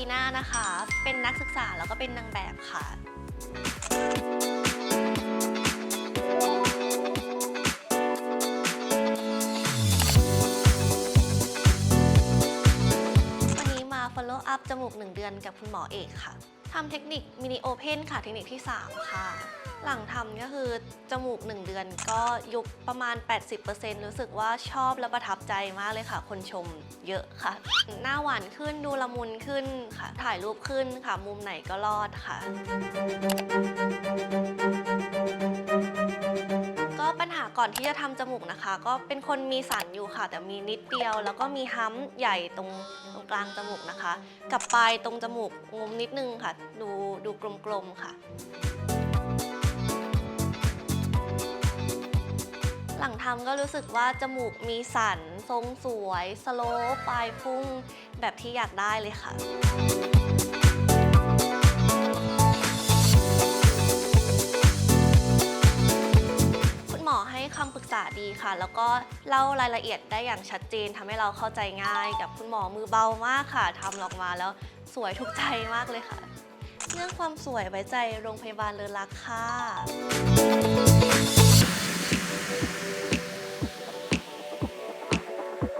ีนานะคะ เป็นนักศึกษาแล้วก็เป็นนางแบบค่ะ วันนี้มา follow up จมูก 1 เดือนกับคุณหมอเอกค่ะทำเทคนิคมินิโอเพนค่ะ เทคนิคที่ 3 ค่ะ หลังทำก็คือจมูก 1 เดือนก็ยุบประมาณ 80%รู้สึกว่าชอบและประทับใจมากเลยค่ะ คนชมเยอะค่ะ หน้าหวานขึ้นดูละมุนขึ้นค่ะ ถ่ายรูปขึ้นค่ะ มุมไหนก็รอดค่ะก็ปัญหาก่อนที่จะทำจมูกนะคะ ก็เป็นคนมีสันอยู่ค่ะ แต่มีนิดเดียว แล้วก็มีฮัมใหญ่ตรงตรงกลางจมูกนะคะ กับปลายตรงจมูกงมนิดนึงค่ะ ดูดูกลมๆค่ะ ลังทำก็รู้สึกว่าจมูกมีสัน ทรงสวย สโลปปลายพุ่ง แบบที่อยากได้เลยค่ะคุณหมอให้คำปรึกษาดีค่ะ แล้วก็เล่ารายละเอียดได้อย่างชัดเจนทำให้เราเข้าใจง่าย กับคุณหมอมือเบามากค่ะทำออกมาแล้วสวยถูกใจมากเลยค่ะ เรื่องความสวยไว้ใจโรงพยาบาลเลอรักค่ะ